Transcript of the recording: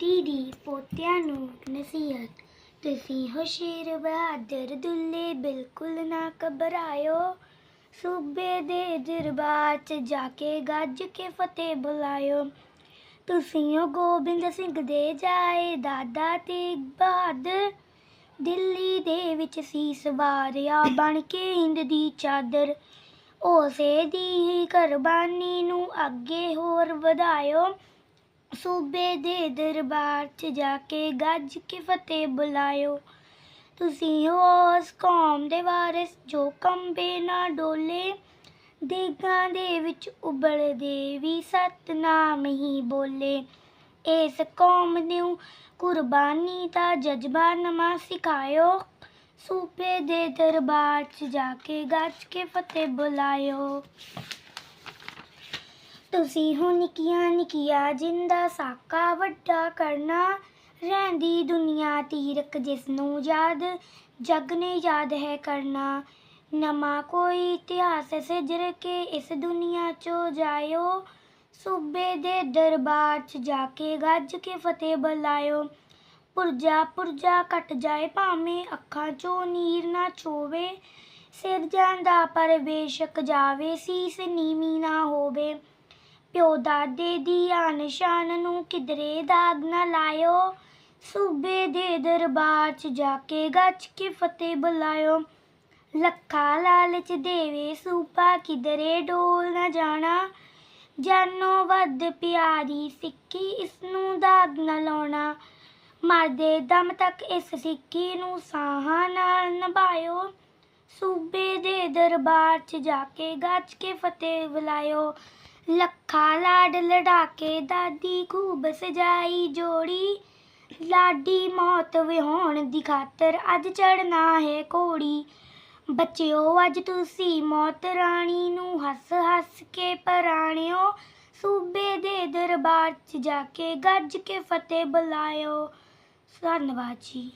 ਬੇਟੀ ਦੀ ਪੋਤਿਆਂ ਨੂੰ ਨਸੀਹਤ। ਤੁਸੀਂ ਹੋ ਸ਼ੇਰ ਬਹਾਦਰ ਦੁੱਲੇ ਬਿਲਕੁਲ ਨਾ ਘਬਰਾਇਓ। ਸੂਬੇ ਦੇ ਦਰਬਾਰ 'ਚ ਜਾ ਕੇ ਗੱਜ ਕੇ ਫਤਿਹ ਬੁਲਾਇਓ। ਤੁਸੀਂ ਹੋ ਗੋਬਿੰਦ ਸਿੰਘ ਦੇ ਜਾਏ, ਦਾਦਾ ਤੇਗ ਬਹਾਦਰ। ਦਿੱਲੀ ਦੇ ਵਿੱਚ ਸੀਸ ਵਾਰਿਆ ਬਣ ਕੇ ਹਿੰਦ ਦੀ ਚਾਦਰ। ਉਸੇ ਦੀ ਹੀ ਕੁਰਬਾਨੀ ਨੂੰ ਅੱਗੇ ਹੋਰ ਵਧਾਇਓ। ਸੂਬੇ ਦੇ ਦਰਬਾਰ 'ਚ ਜਾ ਕੇ ਗੱਜ ਕੇ ਫਤਿਹ ਬੁਲਾਇਓ। ਤੁਸੀਂ ਉਸ ਕੌਮ ਦੇ ਵਾਰਿਸ ਜੋ ਕੰਬੇ ਨਾ ਡੋਲੇ, ਦੇਗਾਂ ਦੇ ਵਿੱਚ ਉਬਲਦੇ ਵੀ ਸਤਨਾਮ ਹੀ ਬੋਲੇ। ਇਸ ਕੌਮ ਨੂੰ ਕੁਰਬਾਨੀ ਦਾ ਜਜ਼ਬਾ ਨਮਾ ਸਿਖਾਇਓ। ਸੂਬੇ ਦੇ ਦਰਬਾਰ 'ਚ ਜਾ ਕੇ ਗੱਜ ਕੇ ਫਤਿਹ ਬੁਲਾਇਓ। ਤੁਸੀਂ ਹੋ ਨਿੱਕੀਆਂ ਨਿੱਕੀਆਂ, ਜਿੰਦਾ ਸਾਕਾ ਵੱਡਾ ਕਰਨਾ। ਰਹਿੰਦੀ ਦੁਨੀਆ ਤੀਰਕ ਜਿਸ ਨੂੰ ਯਾਦ, ਜਗ ਨੇ ਯਾਦ ਹੈ ਕਰਨਾ। ਨਵਾਂ ਕੋਈ ਇਤਿਹਾਸ ਸਿਜਰ ਕੇ ਇਸ ਦੁਨੀਆ ਚੋਂ ਜਾਇਓ। ਸੂਬੇ ਦੇ ਦਰਬਾਰ 'ਚ ਜਾ ਕੇ ਗੱਜ ਕੇ ਫਤਿਹ ਬੁਲਾਇਓ। ਪੁਰਜਾ ਪੁਰਜਾ ਕੱਟ ਜਾਏ ਭਾਵੇਂ ਅੱਖਾਂ 'ਚੋਂ ਨੀਰ ਨਾ ਛੋਵੇ। ਸਿਰ ਜਾਂਦਾ ਪਰ ਬੇਸ਼ੱਕ ਜਾਵੇ, ਸੀਸ ਨੀਵੀਂ ਨਾ ਹੋਵੇ। ਪਿਓ ਦਾਦੇ ਦੀ ਆਨ ਸ਼ਾਨ ਨੂੰ ਕਿਧਰੇ ਦਾਗ ਨਾ ਲਾਇਓ। ਸੂਬੇ ਦੇ ਦਰਬਾਰ 'ਚ ਜਾ ਕੇ ਗੱਜ ਕੇ ਫਤਿਹ ਬੁਲਾਇਓ। ਲੱਖਾਂ ਲਾਲਚ ਦੇਵੇ ਸੂਪਾ ਕਿਧਰੇ ਡੋਲ ਨਾ ਜਾਣਾ। ਜਾਨੋਂ ਵੱਧ ਪਿਆਰੀ ਸਿੱਖੀ ਇਸ ਨੂੰ ਦਾਗ ਨਾ ਲਾਉਣਾ। ਮਰਦੇ ਦਮ ਤੱਕ ਇਸ ਸਿੱਖੀ ਨੂੰ ਸਾਹਾਂ ਨਾਲ ਨਿਭਾਇਓ। ਸੂਬੇ ਦੇ ਦਰਬਾਰ 'ਚ ਜਾ ਕੇ ਗੱਜ ਕੇ ਫਤਿਹ ਬੁਲਾਇਓ। ਲੱਖਾਂ ਲਾਡ ਲੜਾ ਕੇ ਦਾਦੀ ਖੂਬ ਸਜਾਈ ਜੋੜੀ। ਲਾਡੀ ਮੌਤ ਵਿਹਾਉਣ ਦੀ ਖਾਤਰ ਅੱਜ ਚੜਨਾ ਹੈ ਘੋੜੀ। ਬੱਚਿਓ, ਅੱਜ ਤੁਸੀਂ ਮੌਤ ਰਾਣੀ ਨੂੰ ਹੱਸ ਹੱਸ ਕੇ ਪਰਾਣਿਓ। ਸੂਬੇ ਦੇ ਦਰਬਾਰ 'ਚ ਜਾ ਕੇ ਗੱਜ ਕੇ ਫਤਿਹ ਬੁਲਾਇਓ। ਧੰਨਵਾਦ ਜੀ।